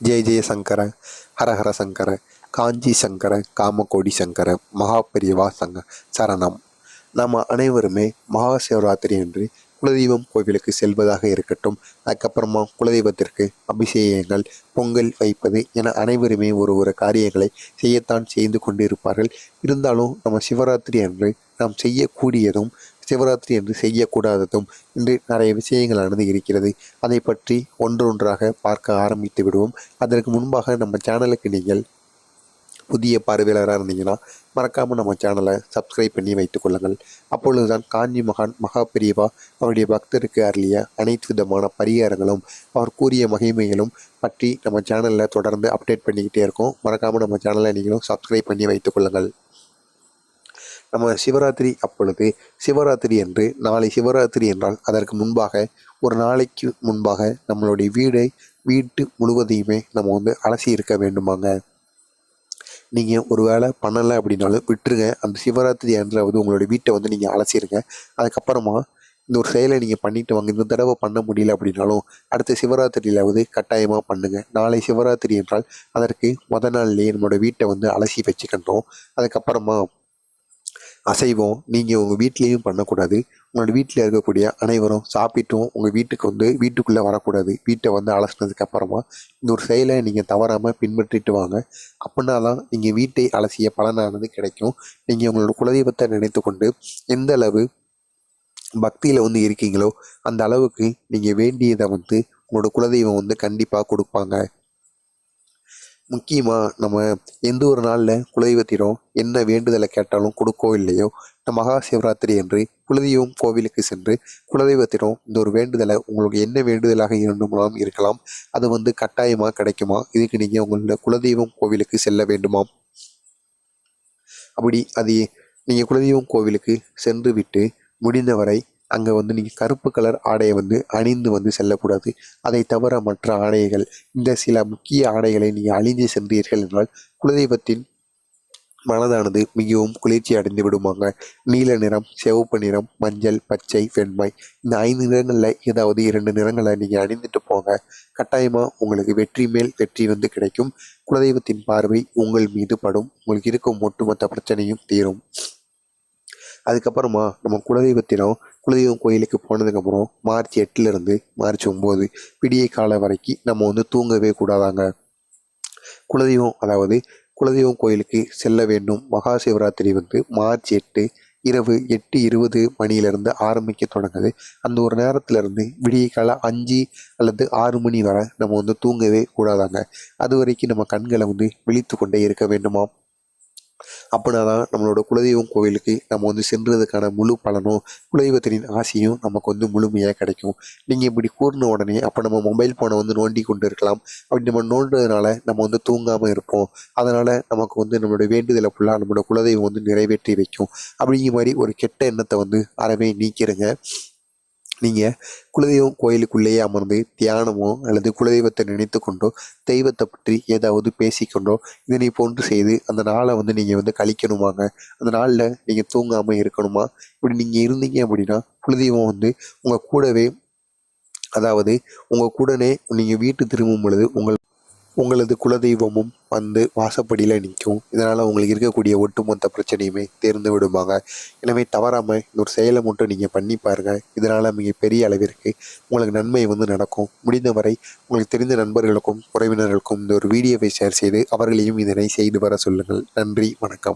ஜெய ஜெய சங்கர ஹரஹர சங்கர காஞ்சி சங்கர காமகோடி சங்கர மகாபெரிவா சங்க சரணம் நாம் அனைவருமே மகா சிவராத்திரி என்று குலதெய்வம் கோவிலுக்கு செல்வதாக இருக்கட்டும் அதுக்கப்புறமா குலதெய்வத்திற்கு அபிஷேகங்கள் பொங்கல் வைப்பது என அனைவருமே ஒரு ஒரு காரியங்களை செய்யத்தான் செய்து கொண்டிருப்பார்கள் இருந்தாலும் நம்ம சிவராத்திரி அன்று நாம் செய்யக்கூடியதும் சிவராத்திரி என்று செய்யக்கூடாததும் இன்று நிறைய விஷயங்களானது இருக்கிறது. அதை பற்றி ஒன்றொன்றாக பார்க்க ஆரம்பித்து விடுவோம். அதற்கு முன்பாக நம்ம சேனலுக்கு நீங்கள் புதிய பார்வையாளராக இருந்தீங்கன்னா மறக்காமல் நம்ம சேனலை சப்ஸ்கிரைப் பண்ணி வைத்துக் கொள்ளுங்கள். அப்பொழுதுதான் காஞ்சி மகான் மகா பெரியவா அவருடைய பக்தருக்கு அருளிய அனைத்து விதமான பரிகாரங்களும் அவர் கூறிய மகிமைகளும் பற்றி நம்ம சேனலில் தொடர்ந்து அப்டேட் பண்ணிக்கிட்டே இருக்கோம். மறக்காமல் நம்ம சேனலை நீங்களும் சப்ஸ்கிரைப் பண்ணி வைத்துக் கொள்ளுங்கள். நம்ம சிவராத்திரி அப்பொழுது சிவராத்திரி என்று நாளை சிவராத்திரி என்றால் அதற்கு முன்பாக ஒரு நாளைக்கு முன்பாக நம்மளுடைய வீடை வீட்டு முழுவதையுமே நம்ம வந்து அலசி இருக்க வேண்டுமாங்க. நீங்கள் ஒரு வேளை பண்ணலை அப்படின்னாலும் விட்டுருங்க. அந்த சிவராத்திரி அன்றாவது உங்களுடைய வீட்டை வந்து நீங்கள் அலசிடுங்க அதுக்கப்புறமா இந்த ஒரு செயலை நீங்கள் பண்ணிட்டு வாங்க. இந்த தடவை பண்ண முடியல அப்படின்னாலும் அடுத்த சிவராத்திரியிலாவது கட்டாயமாக பண்ணுங்கள் நாளை சிவராத்திரி என்றால் அதற்கு முத நாள்லேயே நம்மளோட வீட்டை வந்து அலசி வச்சுக்கின்றோம். அதுக்கப்புறமா அசைவம். நீங்கள் உங்கள் வீட்லேயும் பண்ணக்கூடாது. உங்களோட வீட்டில் இருக்கக்கூடிய அனைவரும் சாப்பிட்டும். உங்கள் வீட்டுக்கு வந்து வீட்டுக்குள்ளே வரக்கூடாது. வீட்டை வந்து அலசினதுக்கு அப்புறமா இந்த ஒரு செயலை நீங்கள் தவறாமல் பின்பற்றிட்டு வாங்க. அப்படின்னா தான் நீங்கள் வீட்டை அலசிய பலனானது கிடைக்கும். நீங்கள் உங்களோட குலதெய்வத்தை நினைத்து கொண்டு எந்த அளவு பக்தியில் வந்து இருக்கீங்களோ அந்த அளவுக்கு நீங்கள் வேண்டியதை வந்து உங்களோட குலதெய்வம் வந்து கண்டிப்பாக கொடுப்பாங்க. முக்கியமாக நம்ம எந்த ஒரு நாளில் குலதெய்வத்திடம் என்ன வேண்டுதலை கேட்டாலும் கொடுக்கோ இல்லையோ இந்த மகா சிவராத்திரி என்று குலதெய்வம் கோவிலுக்கு சென்று குலதெய்வத்திடம் இந்த ஒரு வேண்டுதலை உங்களுக்கு என்ன வேண்டுதலாக வேண்டுமாம் இருக்கலாம். அது வந்து கட்டாயமாக கிடைக்குமா? இதுக்கு நீங்கள் உங்களோட குலதெய்வம் கோவிலுக்கு செல்ல வேண்டுமாம் அப்படி அது நீங்கள் குலதெய்வம் கோவிலுக்கு சென்று விட்டு முடிந்தவரை அங்கே வந்து நீங்கள் கருப்பு கலர் ஆடையை வந்து அணிந்து வந்து செல்லக்கூடாது. அதை தவிர மற்ற ஆடைகள் இந்த சில முக்கிய ஆடைகளை நீங்கள் அழிந்து சென்றீர்கள் என்றால் குலதெய்வத்தின் மனதானது மிகவும் குளிர்ச்சி அடைந்து விடுவாங்க நீல நிறம் சிவப்பு நிறம் மஞ்சள் பச்சை வெண்மை. இந்த ஐந்து நிறங்களில் ஏதாவது இரண்டு நிறங்களை நீங்கள் அணிந்துட்டு போங்க. கட்டாயமாக உங்களுக்கு வெற்றி மேல் வெற்றி வந்து கிடைக்கும். குலதெய்வத்தின் பார்வை உங்கள் மீது படும். உங்களுக்கு இருக்கும் ஒட்டுமொத்த பிரச்சனையும் தீரும். அதுக்கப்புறமா நம்ம குலதெய்வத்தினம் குலதெய்வம் கோயிலுக்கு போனதுக்கப்புறம் மார்ச் எட்டுலேருந்து மார்ச் ஒம்பது விடிய காலம் வரைக்கும் நம்ம வந்து தூங்கவே கூடாதாங்க. குலதெய்வம் அதாவது குலதெய்வம் கோயிலுக்கு செல்ல வேண்டும். மகா சிவராத்திரி வந்து மார்ச் எட்டு இரவு எட்டு இருபது மணியிலிருந்து ஆரம்பிக்க தொடங்குது. அந்த ஒரு நேரத்திலிருந்து விடிய காலம் அஞ்சு அல்லது ஆறு மணி வரை நம்ம வந்து தூங்கவே கூடாதாங்க. அது வரைக்கும் நம்ம கண்களை வந்து விழித்து கொண்டே இருக்க வேண்டுமாம். அப்படின்னா தான் நம்மளோட குலதெய்வம் கோவிலுக்கு நம்ம வந்து சென்றதுக்கான முழு பலனும் குலதெய்வத்தினின் ஆசையும் நமக்கு வந்து முழுமையாக கிடைக்கும். நீங்கள் இப்படி கூறின உடனே அப்போ நம்ம மொபைல் ஃபோனை வந்து நோண்டி கொண்டு இருக்கலாம். அப்படி நம்ம நோண்டுறதுனால நம்ம வந்து தூங்காமல் இருப்போம். அதனால் நமக்கு வந்து நம்மளுடைய வேண்டுதலை ஃபுல்லாக நம்மளோட குலதெய்வம் வந்து நிறைவேற்றி வைக்கும். அப்படிங்கிற மாதிரி ஒரு கெட்ட எண்ணத்தை வந்து அறவே நீக்கிடுங்க நீங்கள் குலதெய்வம் கோயிலுக்குள்ளேயே அமர்ந்து தியானமோ அல்லது குலதெய்வத்தை நினைத்து கொண்டோ தெய்வத்தை பற்றி ஏதாவது பேசிக்கொண்டோ இதனை போன்று செய்து அந்த நாளை வந்து நீங்கள் வந்து கழிக்கணுமாங்க? அந்த நாளில் நீங்கள் தூங்காமல் இருக்கணுமா? இப்படி நீங்கள் இருந்தீங்க அப்படின்னா குலதெய்வம் வந்து உங்கள் கூடவே அதாவது உங்கள் கூடனே நீங்கள் வீட்டு திரும்பும் பொழுது உங்கள் உங்களது குலதெய்வமும் வந்து வாசப்படியில் நிற்கும். இதனால் உங்களுக்கு இருக்கக்கூடிய ஒட்டுமொத்த பிரச்சனையுமே தேர்ந்து விடுவாங்க எனவே தவறாமல் இந்த ஒரு செயலை மட்டும் நீங்கள் பண்ணி பாருங்கள் இதனால் மிகப்பெரிய அளவிற்கு உங்களுக்கு நன்மை வந்து நடக்கும். முடிந்தவரை உங்களுக்கு தெரிந்த நண்பர்களுக்கும் உறவினர்களுக்கும் இந்த ஒரு வீடியோவை ஷேர் செய்து அவர்களையும் இதனை செய்து வர சொல்லுங்கள். நன்றி வணக்கம்.